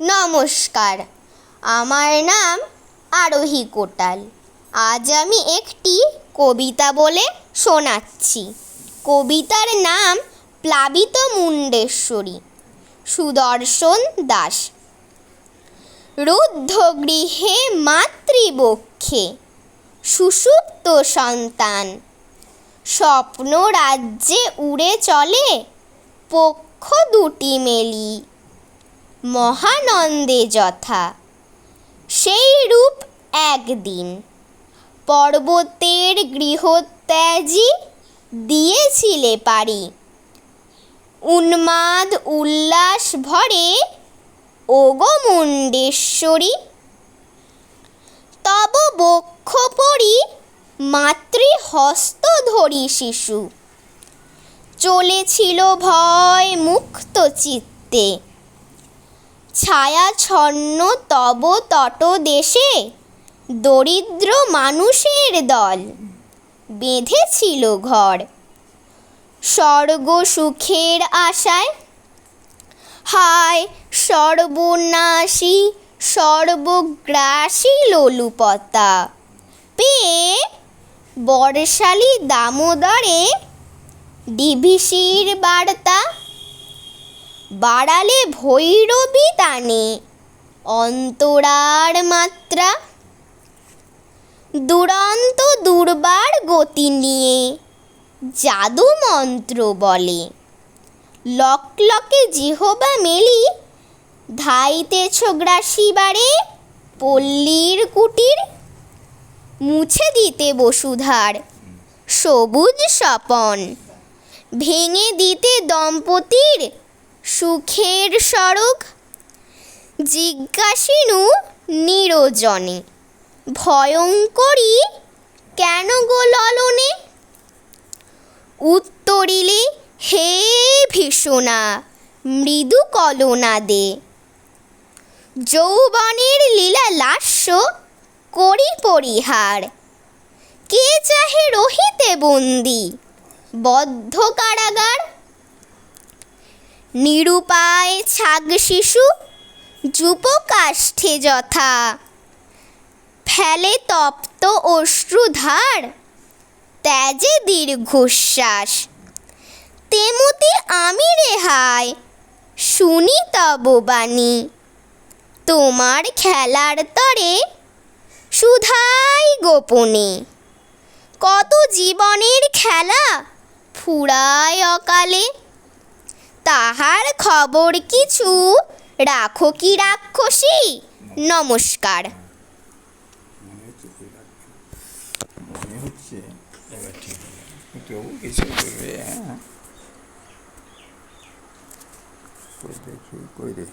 নমস্কার। আমার নাম আরোহী কোটাল। আজ আমি একটি কবিতা বলে শোনাচ্ছি। কবিতার নাম প্লাবিত মুণ্ডেশ্বরী সুদর্শন দাস। রুদ্ধ গৃহে মাতৃবক্ষে সুষুপ্ত সন্তান। স্বপ্ন রাজ্যে উড়ে চলে, পক্ষ দুটি মেলি। মহানন্দে যথা। সেই রূপ একদিন পর্বতের গৃহত্যাজি দিয়েছিলে পারি। উন্মাদ উল্লাস ভরে, ওগো মুণ্ডেশ্বরী! তব বক্ষ পরি মাতৃহস্ত ধরি শিশু। চলেছিল ভয় মুক্ত চিত্তে। ছায়াছন্ন তব তটদেশে দরিদ্র মানুষের দল বেঁধেছিল ঘর। স্বর্গ সুখের আশায়, হায় সর্বনাশী, সর্বগ্রাসী লোলুপতা। পেয়ে বর্ষালী দামোদরে ডিভিসির বার্তা বাড়ালে ভৈরবী তানে। অন্তরার মাত্রা। দুরন্ত দুর্বার গতি নিয়ে, জাদু মন্ত্র বলে। লকলকে জিহবা মেলি, ধাইতেছ গ্রাসিবারে পল্লীর কুটির, মুছে দিতে বসুধার, সবুজ স্বপন। ভেঙে দিতে দম্পতির সুখের সড়ক জিজ্ঞাসিনু নিরজনে, ভয়ঙ্করী কেন গো ললনে? উত্তরিলে, হে ভীষণা, মৃদু কলনা দে। যৌবনের লীলা লাস্য করি পরিহার। কে চাহে রহিতে বন্দি? বদ্ধ কারাগার নিরুপায় ছাগ শিশু যুপকাষ্ঠে যথা। ফেলে তপ্ত অশ্রুধার, ত্যাজে দীর্ঘশ্বাস। তেমতি আমি রেহাই, শুনি তব বাণী। তোমার খেলার তরে সুধাই গোপনে। কত জীবনের খেলা ফুরায় অকালে। তাহার খবর কিছু? রাখো কি রাক্ষসী? নমস্কার। হ্যাঁ। দেখি কই রে